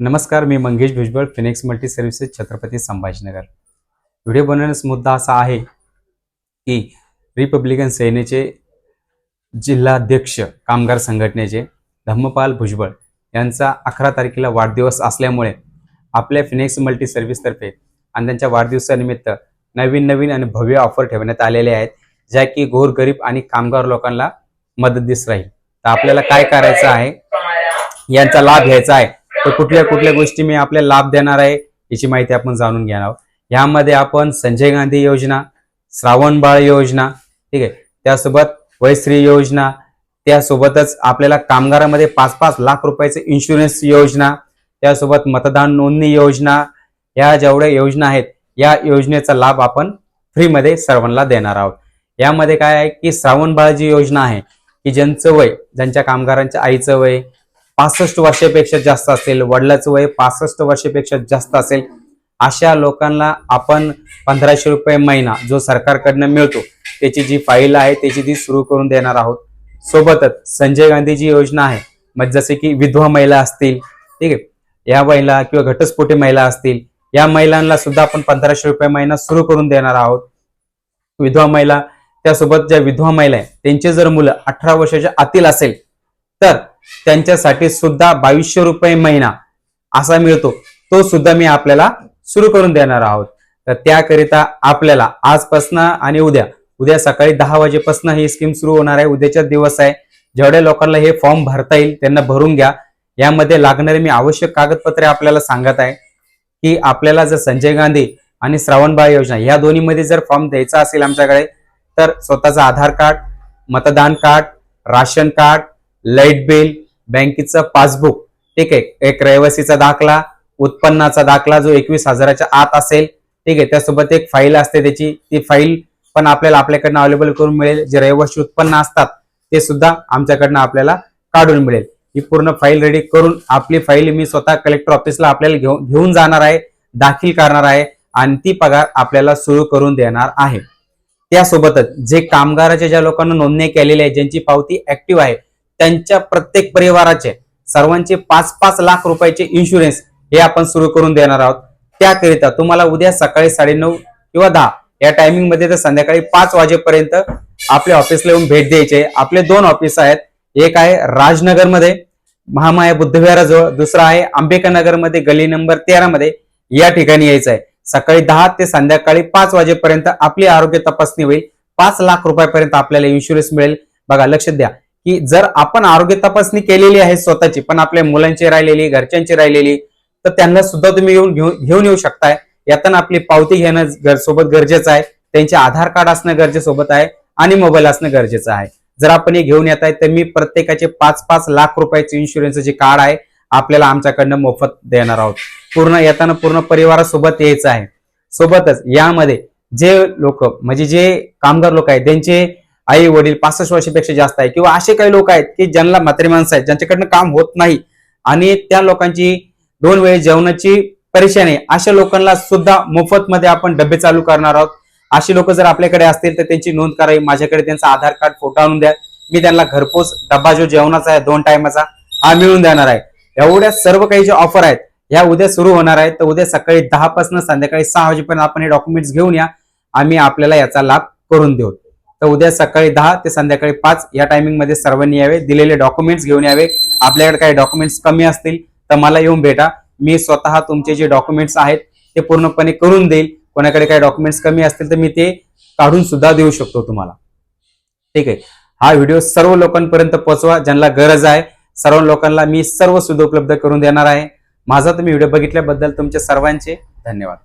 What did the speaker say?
नमस्कार मी Mangesh Bhujbal Phoenix multi services Chhatrapati Sambhajinagar. Video बनवण्याचा मुद्दा असा आहे की रिपब्लिकन सेनेचे जिल्हाध्यक्ष कामगार संघटनेचे धम्मपाल भुजबळ यांचा अकरा तारखेला वाढदिवस असल्यामुळे आपल्या फिनिक्स मल्टी सर्व्हिसतर्फे आणि त्यांच्या वाढदिवसानिमित्त नवीन नवीन आणि भव्य ऑफर ठेवण्यात आलेले आहेत ज्या की गोरगरीब आणि कामगार लोकांना मदत दिस राहील. तर आपल्याला काय करायचं आहे? यांचा लाभ घ्यायचा आहे. तर कुठल्या कुठल्या गोष्टी मी आपल्याला लाभ देणार आहे याची माहिती आपण जाणून घेणार आहोत. यामध्ये आपण संजय गांधी योजना श्रावण बाळ योजना ठीक आहे त्यासोबत वयश्री योजना त्यासोबतच आपल्याला कामगारामध्ये पाच पाच लाख रुपयाचे इन्शुरन्स योजना त्यासोबत मतदान नोंदणी योजना या जेवढ्या योजना आहेत या योजनेचा लाभ आपण फ्रीमध्ये सर्वांना देणार आहोत. यामध्ये काय आहे की श्रावण बाळ जी योजना आहे की ज्यांचं वय ज्यांच्या कामगारांच्या आईचं वय पासष्ट वर्षापेक्षा जास्त असेल वडिलाचं वय पासष्ट वर्षापेक्षा जास्त असेल अशा लोकांना आपण पंधराशे रुपये महिना जो सरकारकडनं मिळतो त्याची जी फाईल आहे त्याची ती सुरू करून देणार आहोत. सोबतच संजय गांधी जी योजना आहे. मग जसे की विधवा महिला असतील ठीक आहे या महिला किंवा घटस्फोटी महिला असतील या महिलांना सुद्धा आपण पंधराशे रुपये महिना सुरू करून देणार आहोत. विधवा महिला त्यासोबत ज्या विधवा महिला आहे त्यांचे जर मुलं अठरा वर्षाच्या आतील असेल तर त्यांच्यासाठी सुद्धा बावीसशे रुपये महिना असा मिळतो. तो सुद्धा मी आपल्याला सुरू करून देणार आहोत. तर त्याकरिता आपल्याला आजपासनं आणि उद्या उद्या सकाळी दहा वाजेपासून ही स्कीम सुरू होणार आहे. उद्याचा दिवस आहे. जेवढ्या लोकांना हे फॉर्म भरता येईल त्यांना भरून घ्या. यामध्ये लागणारे मी आवश्यक कागदपत्रे आपल्याला सांगत आहे की आपल्याला जर संजय गांधी आणि श्रावणबाळ योजना या दोन्हीमध्ये जर फॉर्म द्यायचा असेल आमच्याकडे तर स्वतःचं आधार कार्ड मतदान card ration card light bill बँकेचं पासबुक ठीक आहे एक रहिवासीचा दाखला उत्पन्नाचा दाखला जो एकवीस हजाराच्या आत असेल ठीक आहे त्यासोबत एक फाईल असते त्याची. ती फाईल पण आपल्याला आपल्याकडनं अवेलेबल करून मिळेल. जे रहिवासी उत्पन्न असतात ते सुद्धा आमच्याकडनं आपल्याला काढून मिळेल. ही पूर्ण फाईल रेडी करून आपली फाईल मी स्वतः कलेक्टर ऑफिसला आपल्याला घेऊन घेऊन जाणार आहे दाखल करणार आहे आणि ती पगार आपल्याला सुरू करून देणार आहे. त्यासोबतच जे कामगाराच्या ज्या लोकांना नोंदणी केलेली आहे ज्यांची पावती ऍक्टिव्ह आहे त्यांच्या प्रत्येक परिवाराचे सर्वांचे पाच पाच लाख रुपयाचे इन्शुरन्स हे आपण सुरू करून देणार आहोत. त्याकरिता तुम्हाला उद्या सकाळी साडेनऊ किंवा दहा या टायमिंगमध्ये तर संध्याकाळी पाच वाजेपर्यंत आपल्या ऑफिसला येऊन भेट द्यायची आपले दोन ऑफिस आहेत. एक आहे राजनगरमध्ये महामाया बुद्धविहाराजवळ. दुसरा आहे आंबेडकर नगरमध्ये गली नंबर तेरा मध्ये या ठिकाणी यायचं आहे. सकाळी दहा ते संध्याकाळी पाच वाजेपर्यंत आपली आरोग्य तपासणी होईल. पाच लाख रुपयापर्यंत आपल्याला इन्शुरन्स मिळेल. बघा लक्ष द्या. की जर आपण आरोग्य तपासणी केलेली आहे स्वतःची पण आपल्या मुलांची राहिलेली घरच्यांची राहिलेली तर त्यांना सुद्धा तुम्ही येऊन घेऊन घेऊन येऊ शकताय. यातना आपली पावती घेणं गर- सोबत गरजेचं आहे. त्यांचे आधार कार्ड असणं गरजेसोबत आहे आणि मोबाईल असणं गरजेचं आहे. जर आपण हे घेऊन येत आहे तर मी प्रत्येकाचे पाच पाच लाख रुपयाचे इन्शुरन्स जे कार्ड आहे आपल्याला आमच्याकडनं मोफत देणार आहोत. पूर्ण येताना पूर्ण परिवारासोबत यायचं आहे. सोबतच यामध्ये जे लोक म्हणजे जे कामगार लोक आहेत त्यांचे आई वडील पासष्ट वर्षापेक्षा जास्त आहे. किंवा असे काही लोक आहेत की ज्यांना म्हातारी माणसं आहेत ज्यांच्याकडनं काम होत नाही आणि त्या लोकांची दोन वेळेस जेवणाची परेशानी आहे अशा लोकांना सुद्धा मोफत मध्ये आपण डबे चालू करणार आहोत. अशी लोक जर आपल्याकडे असतील तर त्यांची नोंद करावी माझ्याकडे त्यांचा आधार कार्ड फोटो आणून द्या. मी त्यांना घरपोच डब्बा जो जेवणाचा आहे दोन टायमाचा हा मिळून देणार आहे. एवढ्या सर्व काही जे ऑफर आहेत या उद्या सुरू होणार आहेत. तर उद्या सकाळी दहा पासून संध्याकाळी सहा वाजेपर्यंत आपण हे डॉक्युमेंट्स घेऊन या. आम्ही आपल्याला याचा लाभ करून देऊ. तर उद्या सकाळी दहा ते संध्याकाळी पाच या टायमिंगमध्ये सर्वांनी यावे दिलेले डॉक्युमेंट्स घेऊन यावे. आपल्याकडे काही डॉक्युमेंट्स कमी असतील तर मला येऊन भेटा. मी स्वतः तुमचे जे डॉक्युमेंट्स आहेत ते पूर्णपणे करून देईल. कोणाकडे काही डॉक्युमेंट्स कमी असतील तर मी ते काढून सुद्धा देऊ शकतो तुम्हाला. ठीक आहे? हा व्हिडिओ सर्व लोकांपर्यंत पोहोचवा ज्यांना गरज आहे. सर्व लोकांना मी सर्व सुविधा उपलब्ध करून देणार आहे. माझा तुम्ही व्हिडिओ बघितल्याबद्दल तुमचे सर्वांचे धन्यवाद.